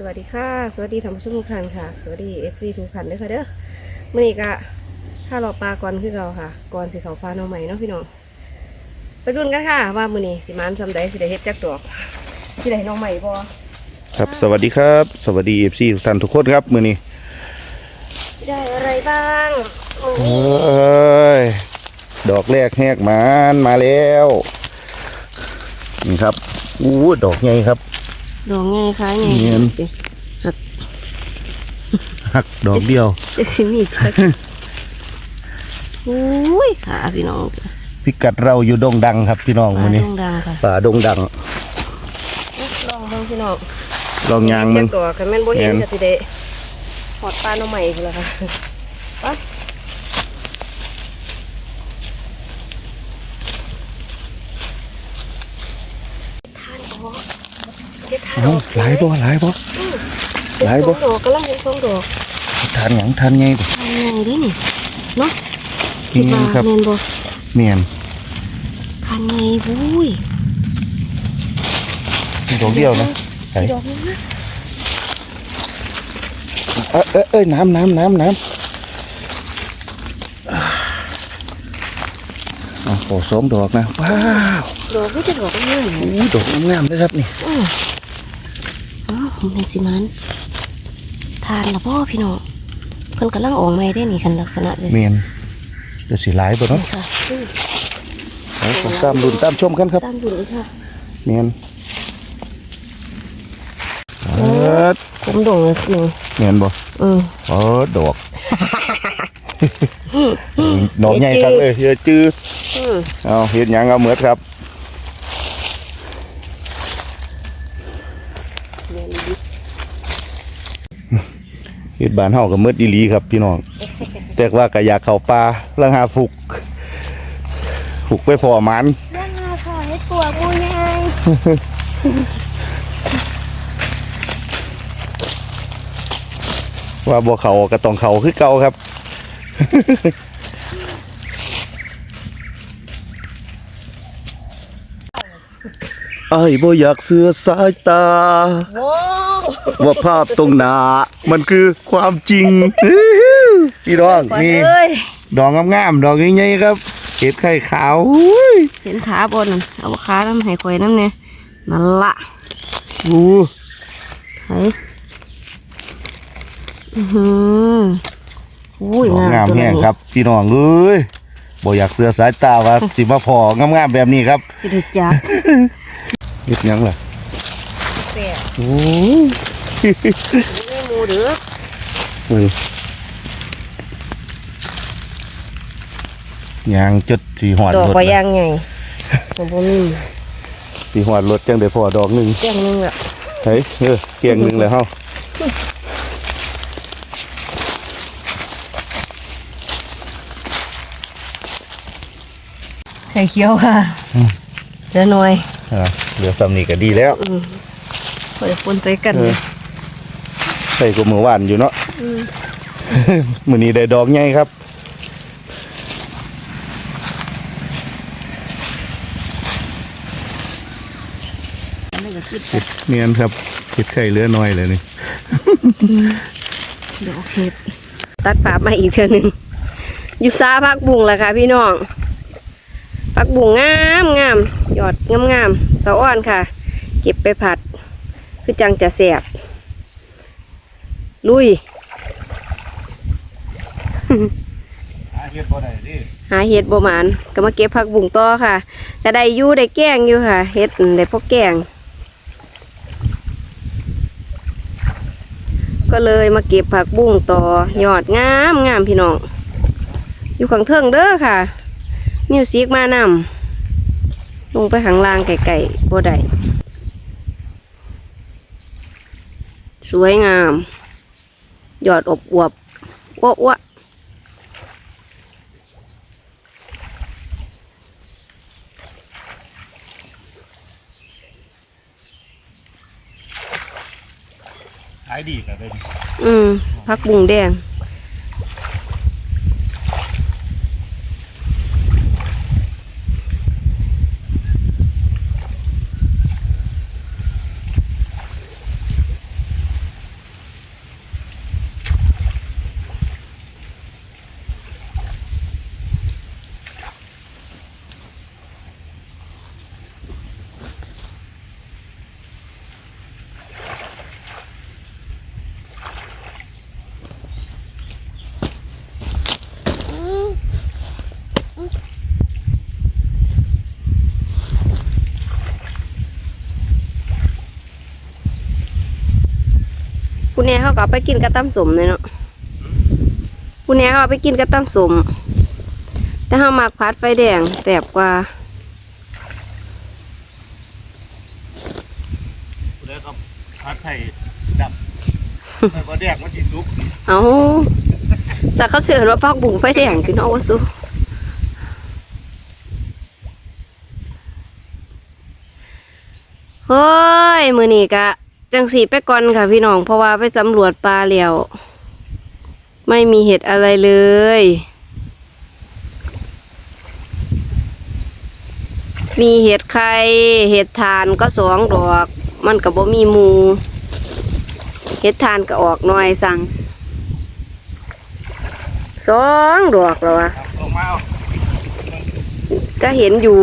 สวัสดีค่ะ สวัสดีท่านผู้ชมทุกท่านค่ะ สวัสดีเอฟซีทุกท่านด้วยค่ะเด้อมื่อนี้ก็ถ้าเราปลาก่อนคือเราค่ะ ก่อนสิเขาฟ้าน้องใหม่เนาะพี่น้อง ไปรุ่นกันค่ะ ว่ามื่อนี้สิมานซำใดสิได้เฮ็ดจักดอกสิได้น้องใหม่บ่ครับ สวัสดีครับ สวัสดีเอฟซีทุกท่านทุกคนครับมือนี้สิได้อะไรบ้างมื้อเอนี้้ยดอกแรกแหกหมานมาแล้ว นี่ครับอู้ดอกใหญ่ครับ ดอกไงคะไงเนียนหักหักดอกเดียวจะสิมีจักอุ้ยค่ะพี่น้องพิกัดเราอยู่ดงดังครับพี่น้องปลามือนี้ดงดังค่ะป่าดงดังลองเบิ่งพี่น้องลองยางมันจักดอกกันแม่นบ่เห็นแม่นก็สิได้หอดปลาน้องใหม่พุ่นล่ะค่ะไป ทานดอก เฮ็ดทานดเอ้าอกหลายบ่หลายบ่หลายบ่เฮ็ดสองดอกกำลังเห็นสองดอกทานหยังทานไงบ่ทานไงดินี่เนาะเมียนครับแม่นบ่เมียนทานไงบุ้ยมีดอกเดียวนะไหนดอกนึงนะเอ้ยเอ้ยเอ้ยน้ำน้ำน้ำน้ำอ๋อขอสองดอกนะว้าวดอกก็จะดอกง่ายๆอู้ดอกงามๆเลยครับนี่ อืออ้าวมันสิมันทานละพ่อพี่น้องเพิ่นกำลังออกมาได้นี่คันลักษณะจังเมีซี่ยนเดี๋ยวสิหลายบ่เนาะค่ะอือเอาผมตามรุ่นตามชมกันครับตามอยู่เลยค่ะเมียนโอ้เอิดผมดงเลยหนึ่งเมียนบ่เออเออดอกดอกใหญ่ครับเลยเยอะจื้ออือเอาเฮ็ดหยังเอาเหมือดครับ เรียนดี เฮ็ดบ้านเฮาก็มืดอีหลีครับพี่น้องแต่ว่าก็อยากเข้าป่าลังหาฟุกฟุกไปพอหมันย่างาค่ะเฮ็ดตัวกูใหญ่ว่าบ่เขาก็ต้องเขาคือเก่าครับไอ้บ่อยากเสือสายตาโว้ว่าภาพตรงหน้ามันคือความจริงพี่น้องนี่เอ้ยดอกงามๆดอกใหญ่ๆครับเห็ดไข่ขาวอุ้ยเห็นขาบนนั่นเอาขาน้ำให้ข่อยน้ำเนี่ยนั่นละอู้เฮ้ยอือหืออุ้ยดอกงามงามตัวแห้งนี้ครับ พี่น้องเอ้ยบ่อยากเสือสายตาว่าสิมาพองามๆแบบนี้ครับ สิได้จักเฮ็ดหยังล่ะแปะ โอ้ยไม่มูเด้อเฮ้ยยางจดสีหอดดอกรถว่ายังไงผมบ่มีสีหอดรถจังได้พอดอกหนึ่งแก้งนึงอะเฮ้ยเออเกียงหนึ่งเลยเฮาไข่เขียวค่ะเดี๋ยวหน่อยอ่าเหลือสำนีก็ดีแล้ว อืมข่อยปนใส่กันเออใส่กว่ามือวานอยู่เนาะมมือนี้ได้ดอกใหญ่ครับอันนี้ก็คิดเห็ดเนียนครับเห็ดไข่เหลือน้อยเลยนี่เดี๋ยวโอเคตัดปาบมาอีกเทื่อหนึงอยู่ซาพักบุงแหละค่ะพี่น้องพักบุงงามงามยอดงามงามๆสะอ่อนค่ะ เก็บไปผัด คือจังจะแสบลุยเห็ดบ่ได้ดิหาเห็ดบ่หมานก็มาเก็บผักบุ้งต่อค่ะก็ได้อยู่ได้แกงอยู่ค่ะเห็ดอืมได้พวกแกง ก็เลยมาเก็บผักบุ้งต่อยอดงามงามพี่น้อง อยู่ข้างเทิงเด้อค่ะ มิวสิกมานำลงไปข้างล่างไก่ๆบ่ได้ สวยงามยอดอบอวบๆอ้วๆขายดีแต่เป็นอืมพักบุงแดง คุณแน่เขาก็เอาไปกินกระตั้มสมเลยเนาะคุณแน่เขาเอาไปกินกระตั้มสม แต่เขามักพัดไฟแดงแสบกว่าแล้วก็พัดไทยดับแต่ก็แดกมันจิซุกเอาสักเขาเสือว่าพักบุ๋งไฟแดงคือเนอกวาสุเฮ้ยมือนี้กะ จังสีไปก่อนค่ะพี่น้อง เพราะว่าไปสำรวจปลาแล้ว ไม่มีเห็ดอะไรเลย มีเห็ดไข่เห็ดทานก็สองดอก มันกับบ่มีมูเห็ดทานก็ออกหน่อยสั่งสองดอกแล้ววะก็เห็นอยู่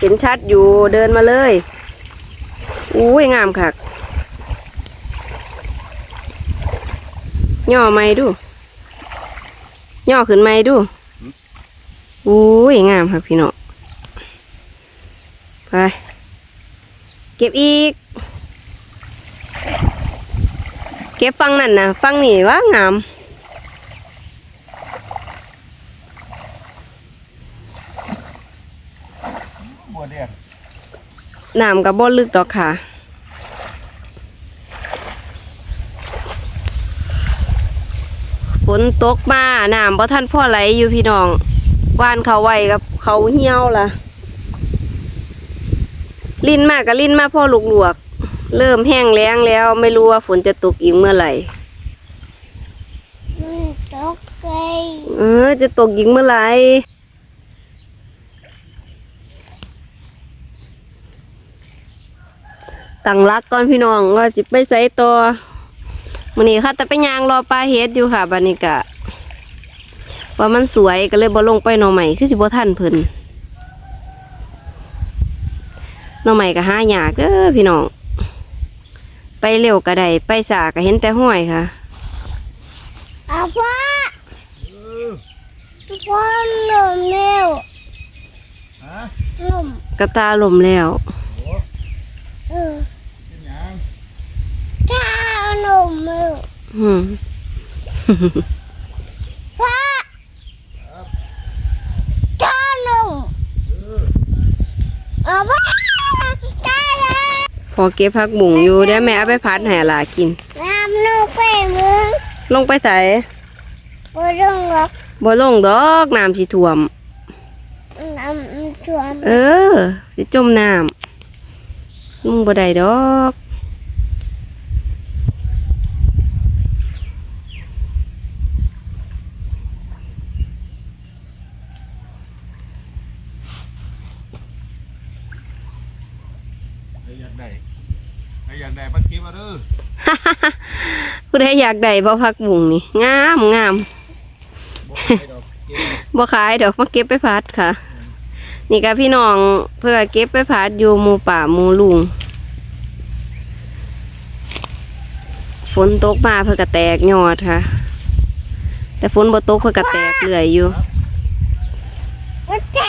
เห็นชัดอยู่เดินมาเลย อุ้ยงามคัก ย่อไม่ดู ย่อขึ้นไม่ดูอุ้ยงามคักพี่น้องไปเก็บอีก เก็บฟังนั่นนะฟังนี่ว่างามบัวแดกน้ำกับบ่ลึกดอกค่ะ นตกมาน้ำบ่ทันพ่อไหลอยู่พี่น้องว่านเขาไว้กับเขาเหี่ยวล่ะลิ้นมากกับลิ้นมาพ่อลูกหลวกๆเริ่มแห้งแล้งแล้ว ไม่รู้ว่าฝนจะตกอีกเมื่อไหร่มันตกใจเออ จะตกอีกเมื่อไหร่ตั้งรักก่อนพี่น้องว่าสิไปใส่ตัว มื้อนี้ค่ะ แต่ไปยางรอปลาเฮ็ดอยู่ค่ะบัดนี้กะว่ามันสวยก็เลยบ่ลงไปหน่อใหม่คือสิบ่ทันเพิ่นหน่อใหม่ก็หายากเด้อพี่น้อง ไปเร็วก็ได้ไปสาก็เห็นแต่ห้อยค่ะเอาพ่อพ่อหนุ่มเร็วฮะหนุ่มกระตาลมแล้ว เออ เป็นหยัง ถ้าหนุ่มเร็ว อืมพ่อถ้าหนุ่มเอาพ่อถ้าเลยพอเก็บผักบุ่งอยู่เดี๋ยวแม่เอาไปพัดให้หลากิน น้ำลูกไปมึงลงไปใส่บ่ต้องหรอกบ่ลงดอกน้ำสิท่วม น้ำท่วมเออ สิจมน้ำลุงบ่ได้ดอก ใครอยากได้ใคร อยากได้ปักกี้มาเด้อผู้ใดอยากได้บ่ผักบุ่งนี่งามงามบ่ได้ดอกเก็บบ่ขายดอกมาเก็บไปพัดค่ะ นี่ก็พี่น้องเพื่อเก็บไปพัดอยู่หมู่ป่าหมู่ลุงฝนตกมาเพื่อก็แตกยอดค่ะ แต่ฝนบ่ตกเพื่อก็แตกเรื่อยอยู่มันใจ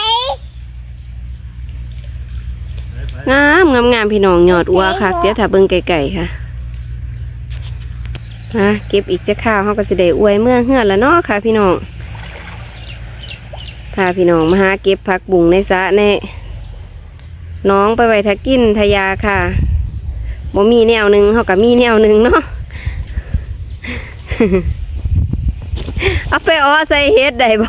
งาม งามงามพี่น้องยอดอัวค่ะเดี๋ยวถ้าเบิ่งไกลๆค่ะฮะเก็บอีกจะข้าวเขาก็สิได้อวยเมื่อเฮือนแล้วเนาะค่ะพี่น้องพาพี่น้องมาหาเก็บผักบุ่งในสระในน้องไปไว้ทากินทายาค่ะบ่มีแนวหนึ่งเขาก็มีแนวหนึ่งเนาะเอาไปอ้อใส่เฮ็ดได้บ่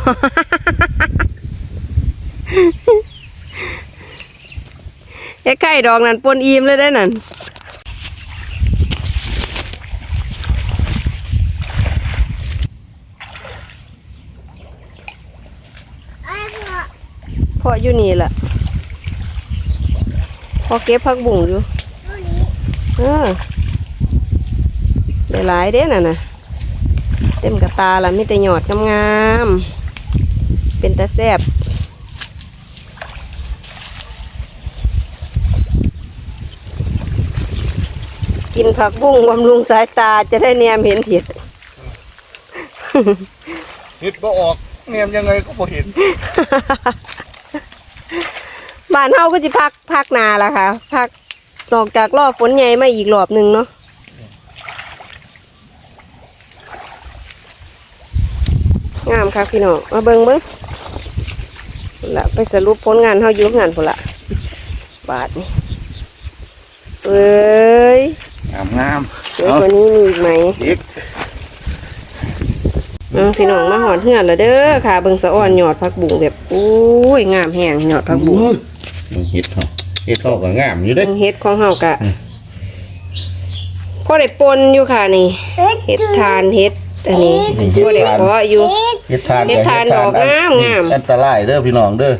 ไอ้ไก่ดอกนั่นปนอิ่มเลยได้นั่นพ่ออยู่นี่แหละพอเก็บผักบุ่งอยู่ตัวนี้เออได้หลายเด้น่ะนะเต็มกระตาละมีแต่หยอดงามๆเป็นตาแซบ กินผักบุ้งบำรุงสายตาจะได้เนียมเห็นเห็ดเห็ดบ่ออกเนียมยังไงก็บ่เห็น บ้านเฮาก็จะพักพักนาละค่ะพักนอกจากรอบฝนใหญ่มาอีกรอบหนึ่งเนาะงามครับพี่น้องมาเบิ้งเบิ้งละไปสรุปผลงานเฮาอยู่งานพุ่ละบาทนี่เออามงามสวยกว่านี้มีอีกไหมอีกอืมพี่น้องมาหอนเหือนแล้วเด้อค่ะเบิ่งสะอ่อนหยอดผักบุ้งแบบโอ้ยงามแห้งหยอดผักบุ้งเฮ็ดเขาเฮ็ดเขาก็งามอยู่เด้เฮ็ดของเฮากะอืมพอได้ปนอยู่ค่ะนี่เฮ็ดทานเฮ็ดอันนี้พอได้เพาะอยู่เฮ็ดทานเฮ็ดทานดอกงามงามอันตรายเด้อพี่น้องเด้อ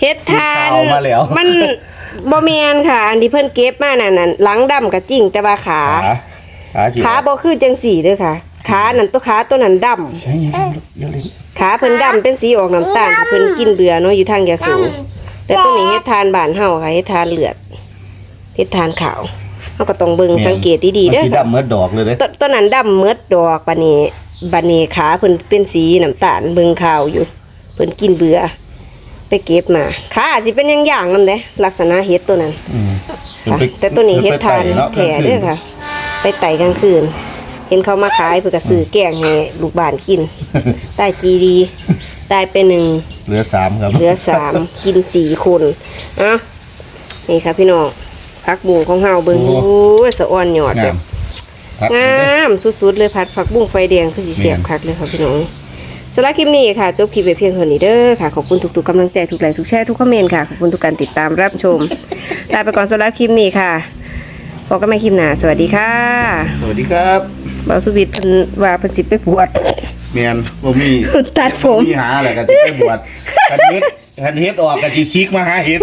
เฮ็ดทานมีข่าวมาแล้วมัน บ่แม่นค่ะ อันที่เพิ่นเก็บมานั่นน่ะหลังดำก็จริงแต่ว่าขา ขาขาสิขาบ่คือจังสีเด้อค่ะ ขานั่นตัวขาตัวนั้นดำเฮ้ยอย่าอย่าเล่นขาเพิ่นดำเป็นสีออกน้ำตาลที่เพิ่นกินเบื่อเนาะอยู่ทางยาสูบแต่ตัวนี้เฮ็ดทานบ้านเฮาค่ะเฮ็ดทานเลือดเฮ็ดทานขาวเฮาก็ต้องเบิ่งสังเกตดีๆเด้มันอสิค่ะ ดำเหมือนดอกเลยเด้อตต้นนั้นดำเมิดดอกบัดนี้บัดนี้ขาเพิ่นเป็นสีน้ำตาลเบิ่งขาวอยู่เพิ่นกินเบื่อ ไปเก็บมาขาอาจสิเป็นอย่างอย่างๆนำเด้ลักษณะเฮ็ดตัวนั้นอืมค่ะแต่ตัวนี้เฮ็ดทานแท้เด้อค่ะ ไปไต่กลางคืน เห็นเขามาขายเพื่อกระซื้อแกงให้ลูกบ้านกินได้จีดีได้ไปหนึ่งเหลือสามครับเหลือสามกินสี่คนอะนี่ค่ะพี่น้องผักบุ้งของเฮาเบิ่งโอ้ยสะอ่อนหยอดแบงาบมพักงามสุดๆเลยผัดผักบุ้งไฟแดงคือสีเสียบคักเลยค่ะพี่น้องสำหรับคลิปนี้ค่ะจบคลิปไปเพียงเท่านี้เด้อค่ะ ขอบคุณทุกๆกำลังใจทุกไลค์ทุกแชร์ทุกคอมเมนต์ค่ะ ขอบคุณทุกการติดตามรับชม ลาไปก่อนสำหรับคลิปนี้ค่ะพบกันใหม่คลิปหน้าสวัสดีค่ะสวัสดีครับบาวสุวิทย์เพิ่นว่าเพิ่นสิไปบวชแมนบ่มีตัดผม มีหาอะไรก็จะไปบวชกันเฮ็ดกันเฮ็ดออกกันสิซิกมาหาเฮ็ด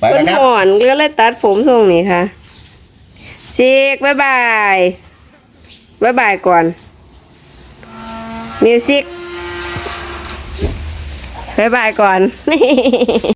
ไปเพิ่แล้วครับนห่อนก็เลยตัดผมทรงนี้ค่ะเชกบ๊ายบายบ๊ายบายก่อน มิวสิกบ๊ายบายก่อน